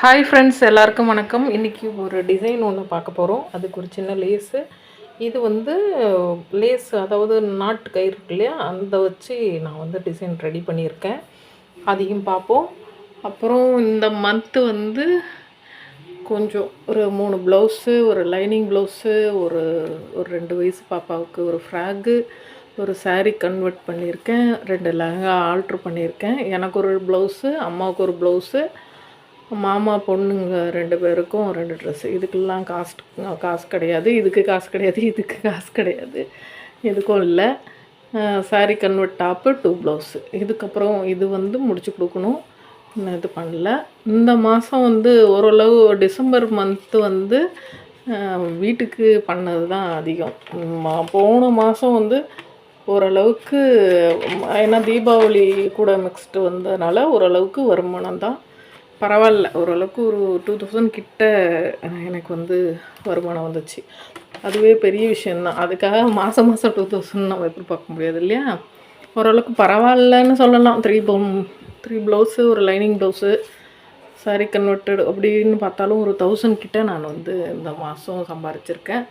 Hi friends எல்லாருக்கும் வணக்கம். இன்றைக்கி ஒரு டிசைன் ஒன்று பார்க்க போகிறோம் அதுக்கு ஒரு சின்ன லேஸு இது வந்து லேஸ் அதாவது நாட்டு கயிறு இருக்கு இல்லையா? அந்த வச்சு நான் வந்து டிசைன் ரெடி பண்ணியிருக்கேன். அதையும் பார்ப்போம். அப்புறம் இந்த மந்த்து வந்து கொஞ்சம் ஒரு மூணு ப்ளவுஸு ஒரு லைனிங் ப்ளவுஸு ஒரு ஒரு ரெண்டு வயசு பாப்பாவுக்கு ஒரு ஃப்ராகு ஒரு சாரீ கன்வெர்ட் பண்ணியிருக்கேன். ரெண்டு லெஹங்கா ஆல்ட்ரு பண்ணியிருக்கேன். எனக்கு ஒரு ப்ளவுஸு அம்மாவுக்கு ஒரு ப்ளவுஸு மாமா பொண்ணுங்க ரெண்டு பேருக்கும் ரெண்டு ட்ரெஸ்ஸு இதுக்கெல்லாம் காஸ்ட் காசு கிடையாது. இதுக்கு காசு கிடையாது. இதுக்கு காசு கிடையாது. எதுக்கும் இல்லை. Sari convert top to blouse இதுக்கப்புறம் இது வந்து முடிச்சு கொடுக்கணும். இன்னும் இது பண்ணல. இந்த மாதம் வந்து ஓரளவு டிசம்பர் மந்த்து வந்து வீட்டுக்கு பண்ணது தான் அதிகம். மா- போன மாதம் வந்து ஓரளவுக்கு ஏன்னா தீபாவளி கூட மிக்ஸ்டு வந்ததுனால ஓரளவுக்கு வருமானம் தான். பரவாயில்ல. ஓரளவுக்கு ஒரு டூ தௌசண்ட் கிட்ட எனக்கு வந்து வருமானம் வந்துச்சு. அதுவே பெரிய விஷயந்தான் அதுக்காக மாதம் மாதம் டூ தௌசண்ட் நம்ம பார்க்க முடியாது இல்லையா? ஓரளவுக்கு பரவாயில்லன்னு சொல்லலாம். த்ரீ த்ரீ ப்ளவுஸு ஒரு லைனிங் ப்ளவுஸு சாரி கன்வெர்ட்டட் அப்படின்னு பார்த்தாலும் ஒரு தௌசண்ட் கிட்ட நான் வந்து இந்த மாதம் சம்பாரிச்சிருக்கேன்.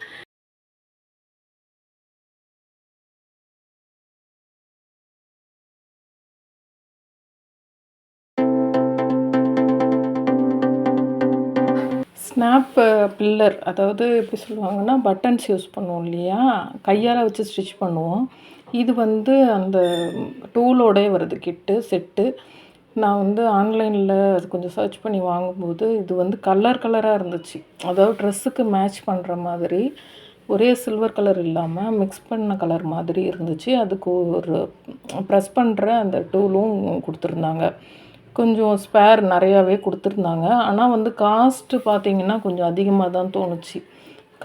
ஸ்னாப் பில்லர் uh, அதாவது எப்படி சொல்லுவாங்கன்னா பட்டன்ஸ் யூஸ் பண்ணுவோம் இல்லையா? கையால் வச்சு ஸ்டிச் பண்ணுவோம். இது வந்து அந்த டூலோடே வருது கிட்டு செட்டு நான் வந்து ஆன்லைனில் அது கொஞ்சம் சர்ச் பண்ணி வாங்கும்போது இது வந்து கலர் கலராக இருந்துச்சு. அதாவது ட்ரெஸ்ஸுக்கு மேட்ச் பண்ணுற மாதிரி ஒரே சில்வர் கலர் இல்லாமல் மிக்ஸ் பண்ண கலர் மாதிரி இருந்துச்சு. அதுக்கு ஒரு ப்ரெஸ் பண்ணுற அந்த டூலும் கொடுத்துருந்தாங்க. கொஞ்சம் ஸ்பேர் நிறையாவே கொடுத்துருந்தாங்க. ஆனால் வந்து காஸ்ட்டு பார்த்தீங்கன்னா கொஞ்சம் அதிகமாக தான் தோணுச்சு.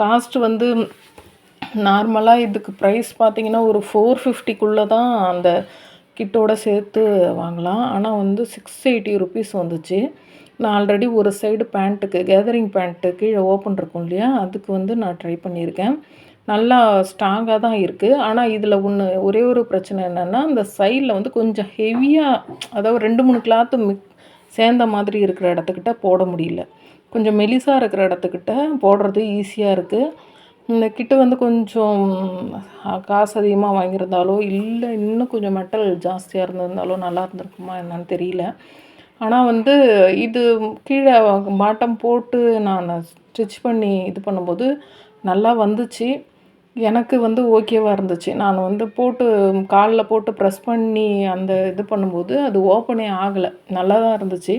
காஸ்ட் வந்து நார்மலாக இதுக்கு ப்ரைஸ் பார்த்தீங்கன்னா ஒரு ஃபோர் ஃபிஃப்டிக்குள்ளே தான் அந்த கிட்டோட சேர்த்து வாங்கலாம். ஆனால் வந்து சிக்ஸ் எயிட்டி ருபீஸ் வந்துச்சு. நான் ஆல்ரெடி ஒரு சைடு பேண்ட்டுக்கு கேதரிங் பேண்ட்டு கீழே ஓப்பன் இருக்கும் இல்லையா? அதுக்கு வந்து நான் ட்ரை பண்ணியிருக்கேன். நல்லா ஸ்ட்ராங்காக தான் இருக்குது ஆனால் இதில் ஒன்று ஒரே ஒரு பிரச்சனை என்னென்னா இந்த சைடில் வந்து கொஞ்சம் ஹெவியாக அதாவது ரெண்டு மூணு கிளாத்து மிக் சேர்ந்த மாதிரி இருக்கிற இடத்துக்கிட்ட போட முடியல. கொஞ்சம் மெலிசாக இருக்கிற இடத்துக்கிட்ட போடுறது ஈஸியாக இருக்குது இந்த கிட்டு வந்து கொஞ்சம் காசு அதிகமாக வாங்கியிருந்தாலோ இல்லை இன்னும் கொஞ்சம் மெட்டல் ஜாஸ்தியாக இருந்திருந்தாலோ நல்லா இருந்திருக்குமா என்னன்னு தெரியல. ஆனால் வந்து இது கீழே பாட்டம் போட்டு நான் ஸ்டிச் பண்ணி இது பண்ணும்போது நல்லா வந்துச்சு. எனக்கு வந்து ஓகேவாக இருந்துச்சு. நான் வந்து போட்டு காலில் போட்டு ப்ரெஸ் பண்ணி அந்த இது பண்ணும்போது அது ஓப்பனே ஆகலை. நல்லா தான் இருந்துச்சு.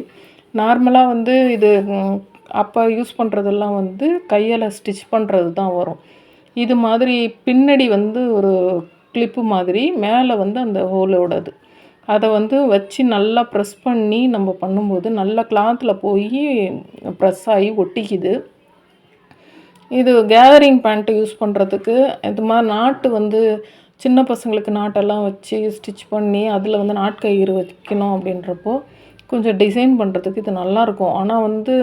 நார்மலாக வந்து இது அப்போ யூஸ் பண்ணுறதெல்லாம் வந்து கையால் ஸ்டிச் பண்ணுறது தான் வரும். இது மாதிரி பின்னாடி வந்து ஒரு கிளிப்பு மாதிரி மேலே வந்து அந்த ஹோலோடது அதை வந்து வச்சு நல்லா ப்ரெஸ் பண்ணி நம்ம பண்ணும்போது நல்லா கிளாத்தில் போய் ப்ரெஸ் ஆகி ஒட்டிக்குது. இது கேதரிங் பேண்ட்டு யூஸ் பண்ணுறதுக்கு இது மாதிரி நாட்டு வந்து சின்ன பசங்களுக்கு நாட்டெல்லாம் வச்சு ஸ்டிச் பண்ணி அதில் வந்து நாட்கயிறு வைக்கணும் அப்படின்றப்போ கொஞ்சம் டிசைன் பண்ணுறதுக்கு இது நல்லாயிருக்கும். ஆனால் வந்து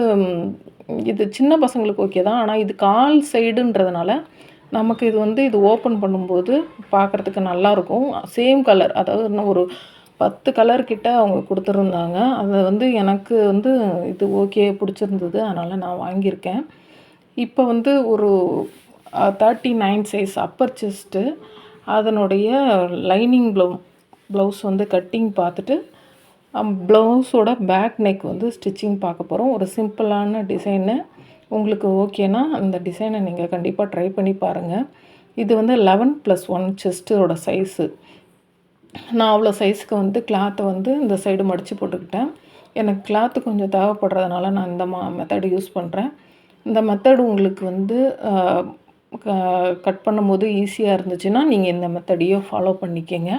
இது சின்ன பசங்களுக்கு ஓகே தான். ஆனால் இது கால் சைடுன்றதுனால நமக்கு இது வந்து இது ஓப்பன் பண்ணும்போது பார்க்குறதுக்கு நல்லாயிருக்கும். சேம் கலர் அதாவது இன்னும் ஒரு பத்து கலர் கிட்ட அவங்க கொடுத்துருந்தாங்க. அதை வந்து எனக்கு வந்து இது ஓகே பிடிச்சிருந்தது. அதனால் நான் வாங்கியிருக்கேன். இப்போ வந்து ஒரு thirty nine size upper chest அதனுடைய லைனிங் ப்ளவு ப்ளவுஸ் வந்து கட்டிங் பார்த்துட்டு ப்ளவுஸோட பேக் நெக் வந்து ஸ்டிச்சிங் பார்க்க போகிறோம் ஒரு சிம்பிளான டிசைனு உங்களுக்கு ஓகேனா அந்த டிசைனை நீங்கள் கண்டிப்பாக ட்ரை பண்ணி பாருங்கள் இது வந்து லெவன் ப்ளஸ் ஒன் செஸ்ட்டோட சைஸு நான் அவ்வளோ சைஸுக்கு வந்து கிளாத்தை வந்து இந்த சைடு மடித்து போட்டுக்கிட்டேன். எனக்கு கிளாத்து கொஞ்சம் தேவைப்படுறதுனால நான் இந்த மா மெத்தடு யூஸ் பண்ணுறேன் இந்த மெத்தடு உங்களுக்கு வந்து கட் பண்ணும்போது ஈஸியாக இருந்துச்சுன்னா நீங்கள் இந்த மெத்தடையோ ஃபாலோ பண்ணிக்கங்க.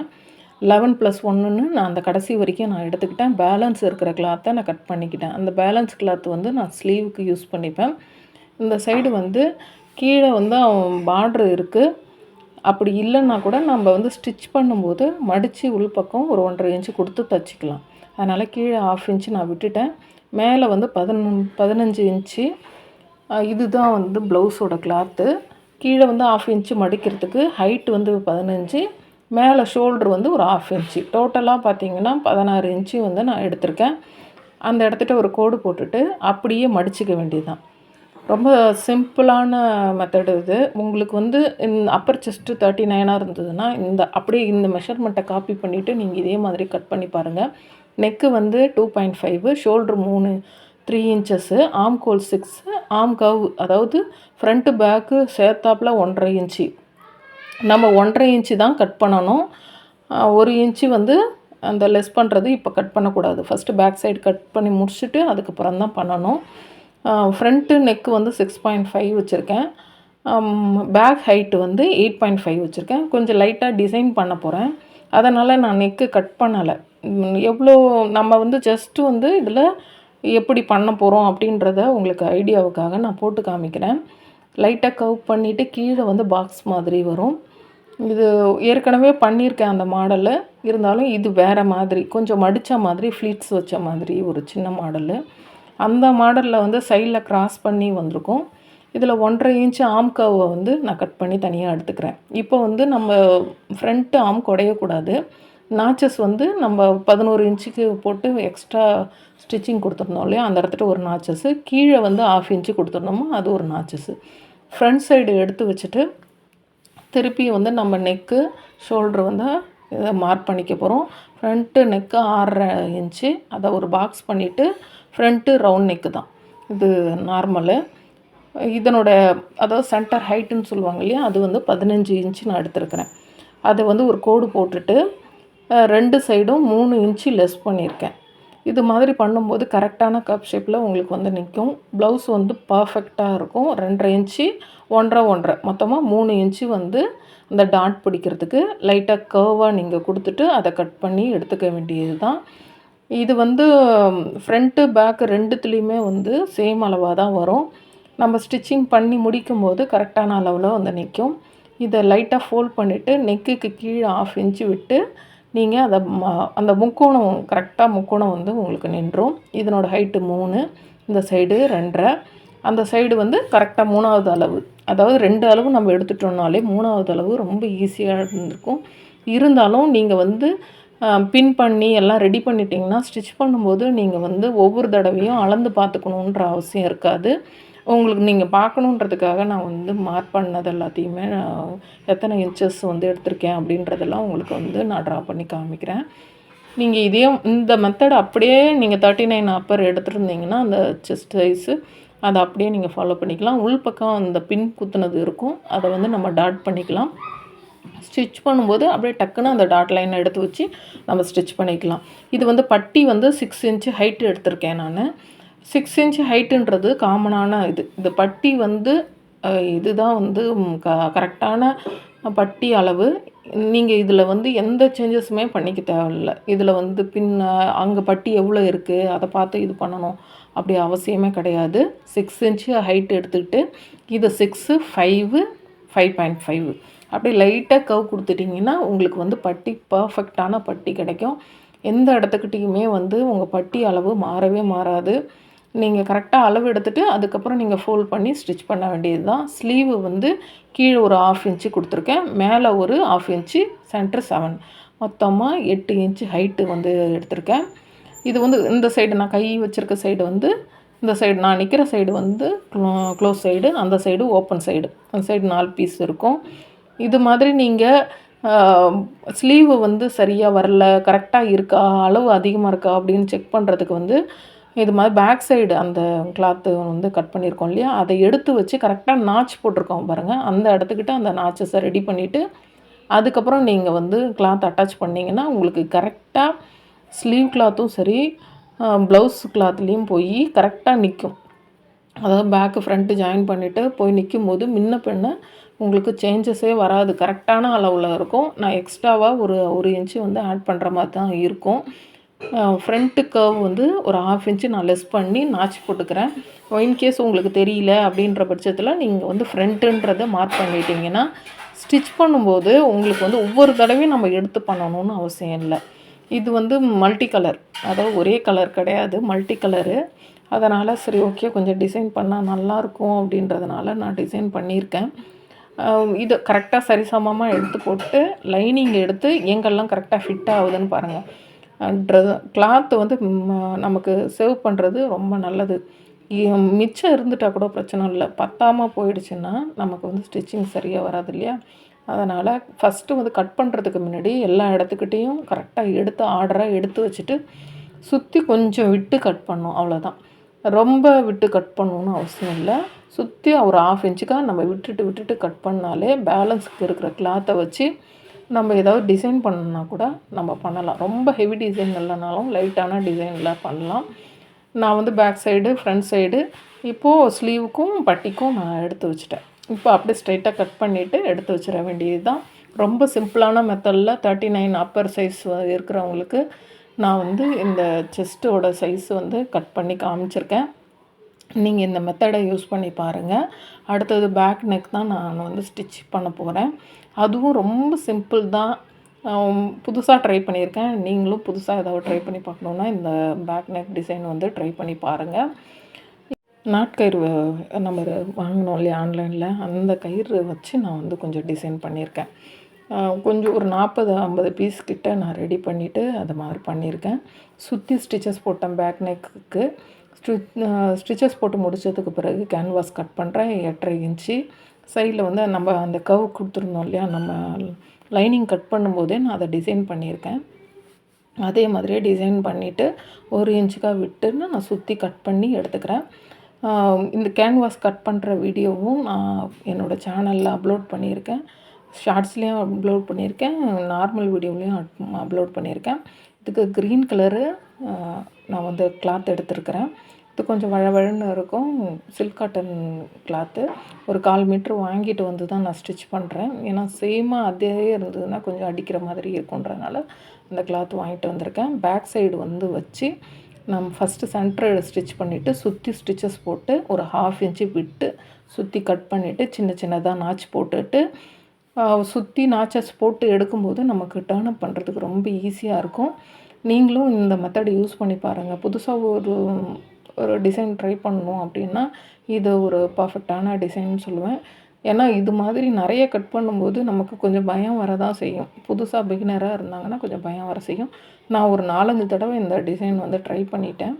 லெவன் ப்ளஸ் ஒன்றுன்னு நான் அந்த கடைசி வரைக்கும் நான் எடுத்துக்கிட்டேன். பேலன்ஸ் இருக்கிற கிளாத்தை நான் கட் பண்ணிக்கிட்டேன். அந்த பேலன்ஸ் கிளாத் வந்து நான் ஸ்லீவுக்கு யூஸ் பண்ணிப்பேன். இந்த சைடு வந்து கீழே வந்து பார்ட்ரு இருக்குது அப்படி இல்லைன்னா கூட நம்ம வந்து ஸ்டிச் பண்ணும்போது மடித்து உள்பக்கம் ஒரு ஒன்றரை இன்ச்சு கொடுத்து தச்சுக்கலாம். அதனால் கீழே ஆஃப் இன்ச்சு நான் விட்டுட்டேன். மேலே வந்து பதினொன் பதினஞ்சு இன்ச்சு இதுதான் வந்து ப்ளவுஸோட கிளாத்து கீழே வந்து ஆஃப் இன்ச்சு மடிக்கிறதுக்கு ஹைட் வந்து பதினஞ்சு மேலே ஷோல்ட்ரு வந்து ஒரு ஆஃப் இன்ச்சு டோட்டலாக பார்த்தீங்கன்னா பதினாறு இன்ச்சு வந்து நான் எடுத்திருக்கேன். அந்த இடத்துட்ட ஒரு கோடு போட்டுட்டு அப்படியே மடிச்சுக்க வேண்டியதுதான். ரொம்ப சிம்பிளான மெத்தடு இது. உங்களுக்கு வந்து இந்த அப்பர் செஸ்ட்டு தேர்ட்டி நைனாக இருந்ததுன்னா இந்த அப்படியே இந்த மெஷர்மெண்ட்டை காப்பி பண்ணிவிட்டு நீங்கள் இதே மாதிரி கட் பண்ணி பாருங்கள் நெக்கு வந்து டூ பாயிண்ட் ஃபைவு ஷோல்ட்ரு மூணு த்ரீ இன்ச்சஸ்ஸு ஆம் கோல் சிக்ஸு ஆம் கவ் அதாவது ஃப்ரண்ட்டு பேக்கு சேர்த்தாப்பில் ஒன்றரை இன்ச்சு நம்ம ஒன்றரை இன்ச்சு தான் கட் பண்ணணும். ஒரு இன்ச்சு வந்து அந்த லெஸ் பண்ணுறது இப்போ கட் பண்ணக்கூடாது. ஃபஸ்ட்டு பேக் சைடு கட் பண்ணி முடிச்சுட்டு அதுக்கப்புறம் தான் பண்ணணும். ஃப்ரண்ட்டு நெக்கு வந்து சிக்ஸ் பாயிண்ட் ஃபைவ் வச்சுருக்கேன். பேக் ஹைட்டு வந்து எயிட் பாயிண்ட் ஃபைவ் வச்சுருக்கேன். கொஞ்சம் லைட்டாக டிசைன் பண்ண போகிறேன் அதனால் நான் நெக்கு கட் பண்ணலை. எவ்வளோ நம்ம வந்து ஜஸ்ட்டு வந்து இதில் எப்படி பண்ண போகிறோம் அப்படின்றத உங்களுக்கு ஐடியாவுக்காக நான் போட்டு காமிக்கிறேன். லைட்டாக கவ் பண்ணிவிட்டு கீழே வந்து பாக்ஸ் மாதிரி வரும். இது ஏற்கனவே பண்ணியிருக்கேன் அந்த மாடலில் இருந்தாலும் இது வேறு மாதிரி கொஞ்சம் மடித்த மாதிரி ஃப்ளீட்ஸ் வச்ச மாதிரி ஒரு சின்ன மாடலு அந்த மாடலில் வந்து சைடில் க்ராஸ் பண்ணி வந்திருக்கும். இதில் ஒன்றரை இன்ச் ஆம் கவை வந்து நான் கட் பண்ணி தனியாக எடுத்துக்கிறேன். இப்போ வந்து நம்ம ஃப்ரண்ட்டு ஆம் குடையக்கூடாது. நாச்சஸ் வந்து நம்ம பதினோரு இன்ச்சுக்கு போட்டு எக்ஸ்ட்ரா ஸ்டிச்சிங் கொடுத்துருந்தோம் இல்லையா? அந்த இடத்துல ஒரு நாச்சஸ்ஸு கீழே வந்து ஆஃப் இன்ச்சு கொடுத்துருந்தோமோ அது ஒரு நாச்சஸ்ஸு ஃப்ரண்ட் சைடு எடுத்து வச்சுட்டு திருப்பி வந்து நம்ம நெக்கு ஷோல்ட்ரு வந்து இதை மார்க் பண்ணிக்க போகிறோம் ஃப்ரண்ட்டு நெக்கு ஆறரை இன்ச்சு அதை ஒரு பாக்ஸ் பண்ணிவிட்டு ஃப்ரண்ட்டு ரவுண்ட் நெக்கு தான். இது நார்மலு இதனோட அதாவது சென்டர் ஹைட்டுன்னு சொல்லுவாங்க இல்லையா? அது வந்து பதினஞ்சு இன்ச்சு நான் எடுத்துருக்கிறேன். அதை வந்து ஒரு கோடு போட்டுட்டு ரெண்டு சைடும் மூணு இன்ச்சு லெஸ் பண்ணியிருக்கேன். இது மாதிரி பண்ணும்போது கரெக்டான கப் ஷேப்பில் உங்களுக்கு வந்து நிற்கும் ப்ளவுஸ் வந்து பர்ஃபெக்டாக இருக்கும். ரெண்டரை இன்ச்சு ஒன்றரை ஒன்றரை. மொத்தமாக மூணு இன்ச்சு வந்து அந்த டாட் பிடிக்கிறதுக்கு லைட்டாக கர்வாக நீங்கள் கொடுத்துட்டு அதை கட் பண்ணி எடுத்துக்க வேண்டியது தான் இது வந்து ஃப்ரண்ட்டு பேக்கு ரெண்டுத்துலேயுமே வந்து சேம் அளவாக தான் வரும். நம்ம ஸ்டிச்சிங் பண்ணி முடிக்கும் போது கரெக்டான அளவில் வந்து நிற்கும் இதை லைட்டாக ஃபோல்ட் பண்ணிவிட்டு நெக்குக்கு கீழே ஆஃப் இன்ச்சு விட்டு நீங்கள் அதை அந்த முக்கோணம் கரெக்டாக முக்கோணம் வந்து உங்களுக்கு நின்றும். இதனோட ஹைட்டு மூணு இந்த சைடு ரெண்டரை. அந்த சைடு வந்து கரெக்டாக மூணாவது அளவு. அதாவது ரெண்டு அளவு நம்ம எடுத்துட்டோம்னாலே மூணாவது அளவு ரொம்ப ஈஸியாக இருந்திருக்கும். இருந்தாலும் நீங்கள் வந்து பின் பண்ணி எல்லாம் ரெடி பண்ணிட்டீங்கன்னா ஸ்டிச் பண்ணும்போது நீங்கள் வந்து ஒவ்வொரு தடவையும் அளந்து பார்த்துக்கணுன்ற அவசியம் இருக்காது. உங்களுக்கு நீங்கள் பார்க்கணுன்றதுக்காக நான் வந்து மார்க் பண்ணது எல்லாத்தையுமே எத்தனை இன்ச்சஸ் வந்து எடுத்திருக்கேன் அப்படின்றதெல்லாம் உங்களுக்கு வந்து நான் ட்ரா பண்ணி காமிக்கிறேன். நீங்கள் இதே இந்த மெத்தட் அப்படியே நீங்கள் தேர்ட்டி நைன் அப்பர் எடுத்துருந்தீங்கன்னா அந்த செஸ்ட் சைஸு அதை அப்படியே நீங்கள் ஃபாலோ பண்ணிக்கலாம். உள் பக்கம் அந்த பின் குத்துனது இருக்கும். அதை வந்து நம்ம டாட் பண்ணிக்கலாம். ஸ்டிச் பண்ணும்போது அப்படியே டக்குன்னு அந்த டாட் லைனை எடுத்து வச்சு நம்ம ஸ்டிச் பண்ணிக்கலாம். இது வந்து பட்டி வந்து சிக்ஸ் இன்ச்சு ஹைட்டு எடுத்திருக்கேன் நான். சிக்ஸ் இன்ச் ஹைட்டுன்றது காமனான இது. இந்த பட்டி வந்து இதுதான் வந்து க கரெக்டான பட்டி அளவு. நீங்கள் இதில் வந்து எந்த சேஞ்சஸுமே பண்ணிக்க தேவையில்ல. இதில் வந்து பின் அங்கே பட்டி எவ்வளோ இருக்குது அதை பார்த்து இது பண்ணணும் அப்படி அவசியமே கிடையாது. சிக்ஸ் இன்ச்சு ஹைட் எடுத்துக்கிட்டு இது six five five point five அப்படி லைட்டாக கவ் கொடுத்துட்டிங்கன்னா உங்களுக்கு வந்து பட்டி பர்ஃபெக்டான பட்டி கிடைக்கும். எந்த இடத்துக்கிட்டையுமே வந்து உங்கள் பட்டி அளவு மாறவே மாறாது. நீங்கள் கரெக்டாக அளவு எடுத்துகிட்டு அதுக்கப்புறம் நீங்கள் ஃபோல்ட் பண்ணி ஸ்டிச் பண்ண வேண்டியது தான் ஸ்லீவு வந்து கீழே ஒரு ஆஃப் இன்ச்சு கொடுத்துருக்கேன். மேலே ஒரு ஆஃப் இன்ச்சு சென்டர் செவன் மொத்தமாக எட்டு இன்ச்சு ஹைட்டு வந்து எடுத்திருக்கேன். இது வந்து இந்த சைடு நான் கை வச்சுருக்க சைடு வந்து இந்த சைடு நான் நிற்கிற சைடு வந்து க்ளோஸ் சைடு அந்த சைடு ஓப்பன் சைடு அந்த சைடு நாலு பீஸ் இருக்கும். இது மாதிரி நீங்கள் ஸ்லீவு வந்து சரியாக வரல கரெக்டாக இருக்கா அளவு அதிகமாக இருக்கா அப்படின்னு செக் பண்ணுறதுக்கு வந்து இது மாதிரி பேக் சைடு அந்த கிளாத்து வந்து கட் பண்ணியிருக்கோம் இல்லையா? அதை எடுத்து வச்சு கரெக்டாக நாச் போட்டிருக்கோம் பாருங்கள் அந்த இடத்துக்கிட்ட அந்த நாச்சஸை ரெடி பண்ணிவிட்டு அதுக்கப்புறம் நீங்கள் வந்து கிளாத் அட்டாச் பண்ணிங்கன்னா உங்களுக்கு கரெக்டாக ஸ்லீவ் கிளாத்தும் சரி ப்ளவுஸ் கிளாத்லேயும் போய் கரெக்டாக நிற்கும் அதாவது பேக்கு ஃப்ரண்ட்டு ஜாயின் பண்ணிவிட்டு போய் நிற்கும் போது முன்ன பின்ன உங்களுக்கு சேஞ்சஸே வராது. கரெக்டான அளவில் இருக்கும். நான் எக்ஸ்ட்ராவாக ஒரு ஒரு இன்ச்சு வந்து ஆட் பண்ணுற மாதிரி தான் இருக்கும். ஃப்ரண்ட்டு கர்வ் வந்து ஒரு ஆஃப் இன்ச்சு நான் லெஸ் பண்ணி நாச்சு போட்டுக்கிறேன். இன்கேஸ் உங்களுக்கு தெரியல அப்படின்ற பட்சத்தில் நீங்கள் வந்து ஃப்ரண்ட்டுன்றதை மார்க் பண்ணிட்டீங்கன்னா ஸ்டிச் பண்ணும்போது உங்களுக்கு வந்து ஒவ்வொரு தடவையும் நம்ம எடுத்து பண்ணணும்னு அவசியம் இல்லை. இது வந்து மல்டி கலர் அதாவது ஒரே கலர் கிடையாது மல்டி கலரு அதனால் சரி ஓகே கொஞ்சம் டிசைன் பண்ணால் நல்லாயிருக்கும் அப்படின்றதுனால நான் டிசைன் பண்ணியிருக்கேன். இது கரெக்டாக சரிசமமாக எடுத்து போட்டு லைனிங் எடுத்து எங்கெல்லாம் கரெக்டாக ஃபிட் ஆகுதுன்னு பாருங்கள் ட்ரெ கிளாத்து வந்து நமக்கு சேவ் பண்ணுறது ரொம்ப நல்லது. மிச்சம் இருந்துட்டால் கூட பிரச்சனை இல்லை. பத்தாமல் போயிடுச்சுன்னா நமக்கு வந்து ஸ்டிச்சிங் சரியாக வராது இல்லையா? அதனால் ஃபஸ்ட்டு வந்து கட் பண்ணுறதுக்கு முன்னாடி எல்லா இடத்துக்கிட்டேயும் கரெக்டாக எடுத்து ஆர்டராக எடுத்து வச்சுட்டு சுற்றி கொஞ்சம் விட்டு கட் பண்ணும். அவ்வளோதான் ரொம்ப விட்டு கட் பண்ணணும்னு அவசியம் இல்லை. சுற்றி ஒரு ஆஃப் இன்ச்சுக்காக நம்ம விட்டுட்டு விட்டுட்டு கட் பண்ணாலே பேலன்ஸுக்கு இருக்கிற கிளாத்தை வச்சு நம்ம ஏதாவது டிசைன் பண்ணணும்னா கூட நம்ம பண்ணலாம். ரொம்ப ஹெவி டிசைன் இல்லைனாலும் லைட்டான டிசைனில் பண்ணலாம். நான் வந்து பேக் சைடு ஃப்ரண்ட் சைடு இப்போது ஸ்லீவுக்கும் பட்டிக்கும் நான் எடுத்து வச்சுட்டேன். இப்போ அப்படியே ஸ்ட்ரைட்டாக கட் பண்ணிவிட்டு எடுத்து வச்சிட வேண்டியது தான் ரொம்ப சிம்பிளான மெத்தடில் தேர்ட்டி நைன் அப்பர் சைஸ் இருக்கிறவங்களுக்கு நான் வந்து இந்த செஸ்ட்டோட சைஸ் வந்து கட் பண்ணி காமிச்சிருக்கேன். நீங்கள் இந்த மெத்தடை யூஸ் பண்ணி பாருங்கள் அடுத்தது பேக் நெக் தான் நான் வந்து ஸ்டிச் பண்ண போகிறேன் அதுவும் ரொம்ப சிம்பிள் தான். புதுசாக ட்ரை பண்ணியிருக்கேன். நீங்களும் புதுசாக ஏதாவது ட்ரை பண்ணி பார்க்கணுன்னா இந்த பேக் நெக் டிசைன் வந்து ட்ரை பண்ணி பாருங்கள் நாட்கயிறு நம்ம வாங்கினோம் இல்லையா ஆன்லைனில் அந்த கயிறு வச்சு நான் வந்து கொஞ்சம் டிசைன் பண்ணியிருக்கேன். கொஞ்சம் ஒரு நாற்பது ஐம்பது பீஸ் கிட்ட நான் ரெடி பண்ணிவிட்டு அது மாதிரி பண்ணியிருக்கேன். சுற்றி ஸ்டிச்சஸ் போட்டேன் பேக் நெக்குக்கு ஸ்டிச்சஸ் போட்டு முடிச்சதுக்கு பிறகு கேன்வாஸ் கட் பண்ணுறேன் எட்டரை இன்ச்சு. சைடில் வந்து நம்ம அந்த கவ் கொடுத்துருந்தோம் இல்லையா? நம்ம லைனிங் கட் பண்ணும்போதே நான் அதை டிசைன் பண்ணியிருக்கேன். அதே மாதிரியே டிசைன் பண்ணிவிட்டு ஒரு இன்ச்சுக்காக விட்டுன்னு நான் சுற்றி கட் பண்ணி எடுத்துக்கிறேன். இந்த கேன்வாஸ் கட் பண்ணுற வீடியோவும் நான் என்னோடய சேனலில் அப்லோட் பண்ணியிருக்கேன். ஷார்ட்ஸ்லேயும் அப்லோட் பண்ணியிருக்கேன். நார்மல் வீடியோலேயும் அப்லோட் பண்ணியிருக்கேன். இதுக்கு க்ரீன் கலரு நான் வந்து கிளாத் எடுத்திருக்கிறேன். இது கொஞ்சம் வழவழன்னு இருக்கும். சில்க் காட்டன் கிளாத்து ஒரு கால் மீட்ரு வாங்கிட்டு வந்து தான் நான் ஸ்டிச் பண்ணுறேன் ஏன்னா சேமாக அதே இருந்ததுன்னா கொஞ்சம் அடிக்கிற மாதிரி இருக்குன்றனால அந்த கிளாத் வாங்கிட்டு வந்திருக்கேன். பேக் சைடு வந்து வச்சு நம்ம ஃபஸ்ட்டு சென்டர் ஸ்டிச் பண்ணிவிட்டு சுற்றி ஸ்டிச்சஸ் போட்டு ஒரு ஹாஃப் இன்ச்சு விட்டு சுற்றி கட் பண்ணிவிட்டு சின்ன சின்னதாக நாச் போட்டுட்டு சுற்றி நாச்சஸ் போட்டு எடுக்கும்போது நமக்கு டேர்ன் அப் பண்ணுறதுக்கு ரொம்ப ஈஸியாக இருக்கும். நீங்களும் இந்த மெத்தட் யூஸ் பண்ணி பாருங்கள் புதுசாக ஒரு ஒரு டிசைன் ட்ரை பண்ணணும் அப்படின்னா இது ஒரு பர்ஃபெக்டான டிசைன் சொல்லுவேன். ஏன்னா இது மாதிரி நிறைய கட் பண்ணும்போது நமக்கு கொஞ்சம் பயம் வரதான் செய்யும். புதுசாக பிகினராக இருந்தாங்கன்னா கொஞ்சம் பயம் வர செய்யும். நான் ஒரு நாலஞ்சு தடவை இந்த டிசைன் வந்து ட்ரை பண்ணிட்டேன்.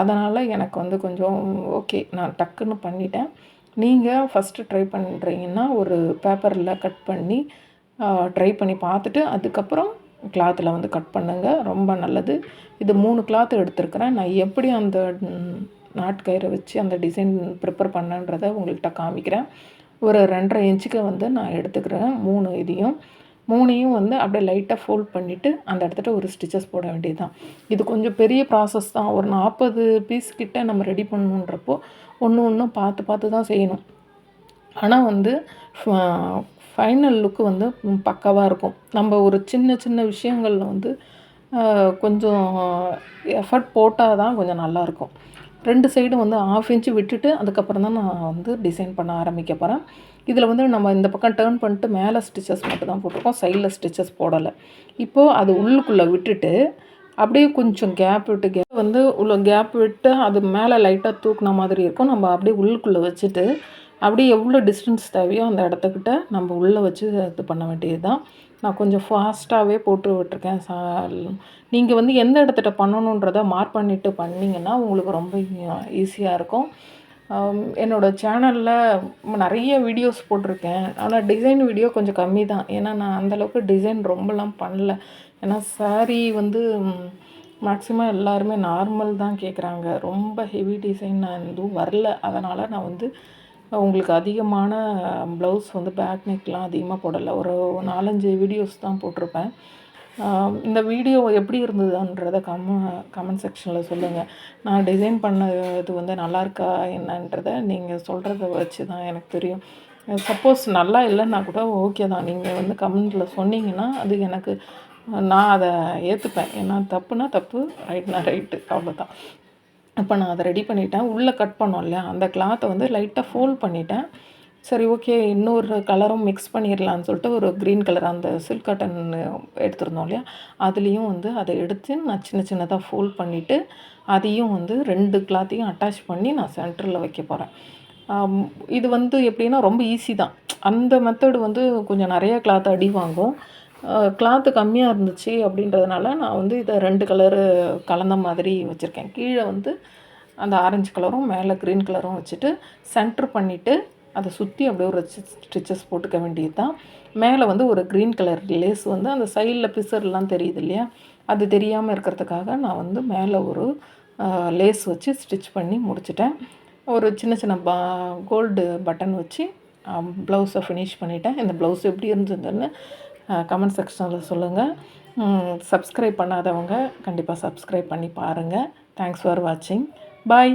அதனால் எனக்கு வந்து கொஞ்சம் ஓகே நான் டக்குன்னு பண்ணிட்டேன். நீங்கள் ஃபஸ்ட்டு ட்ரை பண்ணுறீங்கன்னா ஒரு பேப்பரில் கட் பண்ணி ட்ரை பண்ணி பார்த்துட்டு அதுக்கப்புறம் கிளாத்தில் வந்து கட் பண்ணுங்கள் ரொம்ப நல்லது. இது மூணு கிளாத் எடுத்திருக்கிறேன். நான் எப்படி அந்த நாட்கயிறை வச்சு அந்த டிசைன் ப்ரிப்பேர் பண்ணன்றதை உங்கள்கிட்ட காமிக்கிறேன். ஒரு ரெண்டரை இன்ச்சுக்கு வந்து நான் எடுத்துக்கிறேன் மூணு இதையும். மூணையும் வந்து அப்படியே லைட்டாக ஃபோல்ட் பண்ணிவிட்டு அந்த இடத்துல ஒரு ஸ்டிச்சஸ் போட வேண்டியது தான் இது கொஞ்சம் பெரிய ப்ராசஸ் தான். ஒரு நாற்பது பீஸ் கிட்ட நம்ம ரெடி பண்ணணுன்றப்போ ஒன்று ஒன்றும் பார்த்து பார்த்து தான் செய்யணும். ஆனால் வந்து ஃபைனல் லுக்கு வந்து பக்காவாக இருக்கும். நம்ம ஒரு சின்ன சின்ன விஷயங்களில் வந்து கொஞ்சம் எஃபர்ட் போட்டால் தான் கொஞ்சம் நல்லாயிருக்கும். ரெண்டு சைடும் வந்து ஆஃப் இன்ச்சு விட்டுட்டு அதுக்கப்புறம் தான் நான் வந்து டிசைன் பண்ண ஆரம்பிக்க போகிறேன் இதில் வந்து நம்ம இந்த பக்கம் டேர்ன் பண்ணிட்டு மேலே ஸ்டிச்சஸ் மட்டும் தான் போட்டிருக்கோம் சைடில் ஸ்டிச்சஸ் போடலை. இப்போது அது உள்ளுக்குள்ளே விட்டுட்டு அப்படியே கொஞ்சம் கேப் விட்டு கேப் வந்து உள்ள கேப் விட்டு அது மேலே லைட்டாக தூக்குன மாதிரி இருக்கும். நம்ம அப்படியே உள்ளுக்குள்ளே வச்சுட்டு அப்படியே எவ்வளோ டிஸ்டன்ஸ் தேவையோ அந்த இடத்துக்கிட்ட நம்ம உள்ளே வச்சு இது பண்ண வேண்டியது தான் நான் கொஞ்சம் ஃபாஸ்ட்டாகவே போட்டு விட்டுருக்கேன் சா நீங்கள் வந்து எந்த இடத்துல பண்ணணுன்றதை மார்க் பண்ணிவிட்டு பண்ணிங்கன்னா உங்களுக்கு ரொம்ப ஈஸியாக இருக்கும். என்னோடய சேனலில் நிறைய வீடியோஸ் போட்டிருக்கேன். ஆனால் டிசைன் வீடியோ கொஞ்சம் கம்மி தான் ஏன்னா நான் அந்தளவுக்கு டிசைன் ரொம்பலாம் பண்ணல. ஏன்னா சாரீ வந்து மேக்ஸிமம் எல்லாருமே நார்மல் தான் கேட்குறாங்க ரொம்ப ஹெவி டிசைன் நான் எதுவும் வரல. அதனால் நான் வந்து உங்களுக்கு அதிகமான ப்ளவுஸ் வந்து பேக் நெக்லாம் அதிகமாக போடலை. ஒரு நாலஞ்சு வீடியோஸ் தான் போட்டிருப்பேன். இந்த வீடியோ எப்படி இருந்ததுன்றதை கம கமெண்ட் செக்ஷனில் சொல்லுங்கள் நான் டிசைன் பண்ணது வந்து நல்லா இருக்கா என்னன்றதை நீங்கள் சொல்கிறத வச்சு தான் எனக்கு தெரியும். சப்போஸ் நல்லா இல்லைன்னா கூட ஓகே தான். நீங்கள் வந்து கமெண்ட்டில் சொன்னீங்கன்னா அது எனக்கு நான் அதை ஏற்றுப்பேன் ஏன்னா தப்புனா தப்பு ரைட்னா ரைட்டு அவ்வளோதான் இப்போ நான் அதை ரெடி பண்ணிட்டேன். உள்ளே கட் பண்ணோம் இல்லையா அந்த கிளாத்தை வந்து லைட்டாக ஃபோல்ட் பண்ணிட்டேன். சரி ஓகே இன்னொரு கலரும் மிக்ஸ் பண்ணிடலான்னு சொல்லிட்டு ஒரு க்ரீன் கலர் அந்த சில்க் காட்டன் எடுத்திருந்தோம் இல்லையா? அதுலேயும் வந்து அதை எடுத்து நான் சின்ன சின்னதாக ஃபோல்ட் பண்ணிவிட்டு அதையும் வந்து ரெண்டு கிளாத்தையும் அட்டாச் பண்ணி நான் சென்டரில் வைக்க போகிறேன் இது வந்து எப்படின்னா ரொம்ப ஈஸி தான். அந்த மெத்தடு வந்து கொஞ்சம் நிறைய கிளாத் அடி வாங்கும். கிளாத்து கம்மியாக இருந்துச்சு அப்படின்றதுனால நான் வந்து இதை ரெண்டு கலரு கலந்த மாதிரி வச்சுருக்கேன். கீழே வந்து அந்த ஆரஞ்சு கலரும் மேலே க்ரீன் கலரும் வச்சுட்டு சென்ட்ரு பண்ணிவிட்டு அதை சுற்றி அப்படியே ஒரு ஸ்டிச்சஸ் போட்டுக்க வேண்டியது தான் மேலே வந்து ஒரு க்ரீன் கலர் லேஸ் வந்து அந்த சைடில் பிசர்லாம் தெரியுது இல்லையா? அது தெரியாமல் இருக்கிறதுக்காக நான் வந்து மேலே ஒரு லேஸ் வச்சு ஸ்டிச் பண்ணி முடிச்சிட்டேன். ஒரு சின்ன சின்ன பா கோல்டு பட்டன் வச்சு ப்ளவுஸை ஃபினிஷ் பண்ணிட்டேன். இந்த ப்ளவுஸ் எப்படி இருந்ததுன்னு கமெண்ட் செக்ஷனில் சொல்லுங்கள் சப்ஸ்கிரைப் பண்ணாதவங்க கண்டிப்பாக சப்ஸ்கிரைப் பண்ணி பாருங்கள் தேங்க்ஸ் ஃபார் வாட்சிங் பாய்